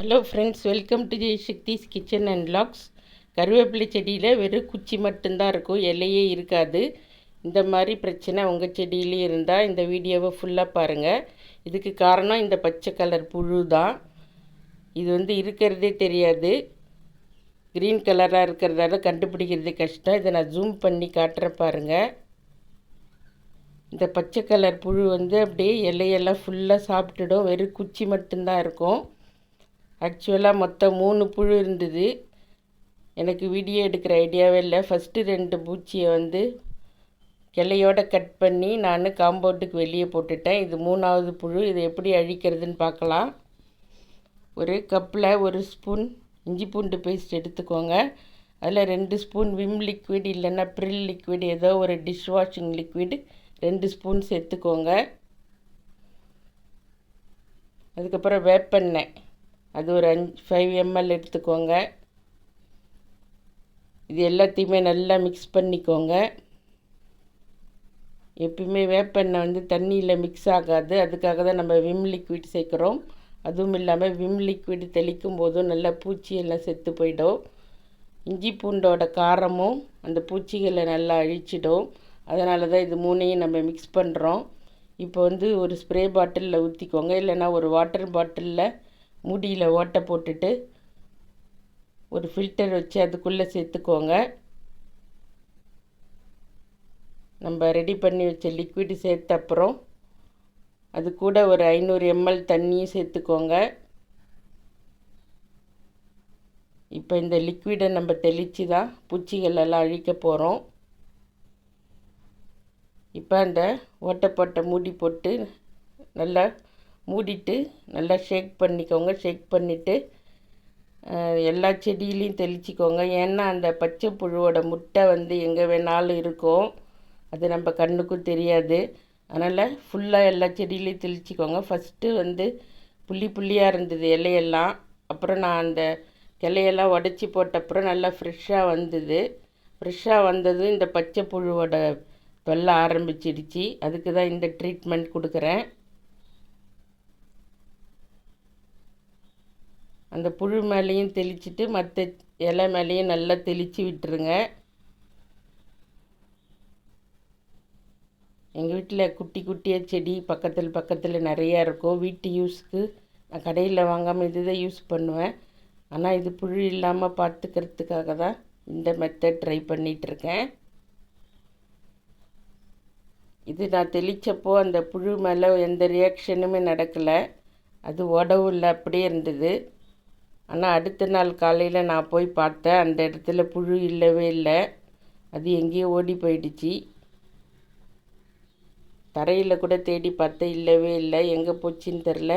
Hello friends welcome to Jai Shakti's kitchen and lakhs கருவேப்பிலை செடியில் வெறும் குச்சி மட்டும்தான் இருக்கும் இலையே இருக்காது. இந்த மாதிரி பிரச்சனை உங்கள் செடியிலையும் இருந்தால் இந்த வீடியோவை ஃபுல்லாக பாருங்கள் இதுக்கு காரணம் இந்த பச்சை கலர் புழு தான். இது வந்து இருக்கிறதே தெரியாது. க்ரீன் கலராக இருக்கிறதால கண்டுபிடிக்கிறது கஷ்டம். இதை நான் ஜூம் பண்ணி காட்டுறேன் பாருங்கள் இந்த பச்சை கலர் புழு வந்து அப்படியே இலையெல்லாம் ஃபுல்லாக சாப்பிட்டுடும். வெறும் குச்சி மட்டும்தான் இருக்கும். ஆக்சுவலாக மொத்தம் மூணு புழு இருந்தது. எனக்கு வீடியோ எடுக்கிற ஐடியாவே இல்லை. ஃபஸ்ட்டு ரெண்டு பூச்சியை வந்து கிளையோட கட் பண்ணி நான் காம்பவுண்டுக்கு வெளியே போட்டுட்டேன். இது மூணாவது புழு. இதை எப்படி அழிக்கிறதுன்னு பார்க்கலாம் ஒரு கப்பில் ஒரு ஸ்பூன் இஞ்சி பூண்டு பேஸ்ட் எடுத்துக்கோங்க. அதில் ரெண்டு ஸ்பூன் விம் லிக்விட் இல்லைன்னா ப்ரில் லிக்விட் ஏதோ ஒரு டிஷ் வாஷிங் லிக்விட் ரெண்டு ஸ்பூன் சேர்த்துக்கோங்க. அதுக்கப்புறம் வேப்பெண்ணெய். அது ஒரு அஞ்சு ஃபைவ் எம்எல் எடுத்துக்கோங்க. இது எல்லாத்தையுமே நல்லா மிக்ஸ் பண்ணிக்கோங்க. எப்பயுமே வேப்பெண்ணெய் வந்து தண்ணியில் மிக்ஸ் ஆகாது. அதுக்காக தான் நம்ம விம் லிக்விட் சேர்க்குறோம். அதுவும் இல்லாமல் விம் லிக்விட் தெளிக்கும் போதும் நல்லா பூச்சியெல்லாம் செத்து போயிடும். இஞ்சி பூண்டோட காரமும் அந்த பூச்சிகளை நல்லா அழிச்சிடும். அதனால தான் இது மூணையும் நம்ம மிக்ஸ் பண்ணுறோம் இப்போ வந்து ஒரு ஸ்ப்ரே பாட்டிலில் ஊற்றிக்கோங்க இல்லைன்னா ஒரு வாட்டர் பாட்டிலில் மூடியில் ஓட்டை போட்டுட்டு ஒரு ஃபில்டர் வச்சு அதுக்குள்ளே சேர்த்துக்கோங்க. நம்ம ரெடி பண்ணி வச்ச லிக்விடு சேர்த்த அப்புறம் அது கூட ஒரு ஐநூறு எம்எல் தண்ணியும் சேர்த்துக்கோங்க. இப்போ இந்த லிக்விடை நம்ம தெளித்து தான் பூச்சிகள் எல்லாம் அழிக்க போகிறோம் இப்போ அந்த ஓட்டப்போட்ட மூடி போட்டு நல்லா மூடிட்டு நல்லா ஷேக் பண்ணிக்கோங்க ஷேக் பண்ணிவிட்டு எல்லா செடியிலையும் தெளிச்சிக்கோங்க. ஏன்னா அந்த பச்சை புழுவோட முட்டை வந்து எங்கே வேணாலும் இருக்கும். அது நம்ம கண்ணுக்கும் தெரியாது. அதனால் ஃபுல்லாக எல்லா செடியிலையும் தெளிச்சிக்கோங்க. ஃபஸ்ட்டு வந்து புள்ளி புள்ளியாக இருந்தது இலையெல்லாம். அப்புறம் நான் அந்த கிளையெல்லாம் உடச்சி போட்டப்புறம் நல்லா ஃப்ரெஷ்ஷாக வந்தது. ஃப்ரெஷ்ஷாக வந்தது இந்த பச்சை புழுவோட தொல்லை ஆரம்பிச்சிடுச்சு. அதுக்கு தான் இந்த ட்ரீட்மெண்ட் கொடுக்குறேன். அந்த புழு மேலேயும் தெளிச்சிட்டு மற்ற இலை மேலேயும் நல்லா தெளித்து விட்டுருங்க. எங்கள் வீட்டில் குட்டி குட்டியாக செடி பக்கத்தில் பக்கத்தில் நிறையா இருக்கும். வீட்டு யூஸ்க்கு நான் கடையில் வாங்காமல் இது தான் யூஸ் பண்ணுவேன். ஆனால் இது புழு இல்லாமல் பார்த்துக்கிறதுக்காக தான் இந்த மெத்தட் ட்ரை பண்ணிகிட்ருக்கேன் இது நான் தெளித்தப்போ அந்த புழு மேலே எந்த ரியாக்ஷனுமே நடக்கலை. அது உடவும் இல்லை அப்படியே இருந்தது. ஆனால் அடுத்த நாள் காலையில் நான் போய் பார்த்தேன். அந்த இடத்துல புழு இல்லவே இல்லை. அது எங்கேயோ ஓடி போயிடுச்சு. தரையில் கூட தேடி பார்த்தேன் இல்லவே இல்லை. எங்கே போச்சுன்னு தெரில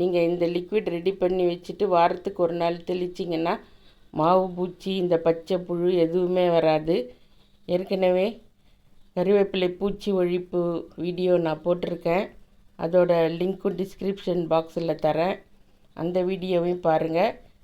நீங்கள் இந்த லிக்விட் ரெடி பண்ணி வச்சுட்டு வாரத்துக்கு ஒரு நாள் தெளிச்சிங்கன்னா மாவு பூச்சி இந்த பச்சை புழு எதுவுமே வராது. ஏற்கனவே கருவேப்பிலை பூச்சி ஒழிப்பு வீடியோ நான் போட்டிருக்கேன். அதோட லிங்க்கும் டிஸ்கிரிப்ஷன் பாக்ஸில் தரேன். அந்த வீடியோவையும் பாருங்கள்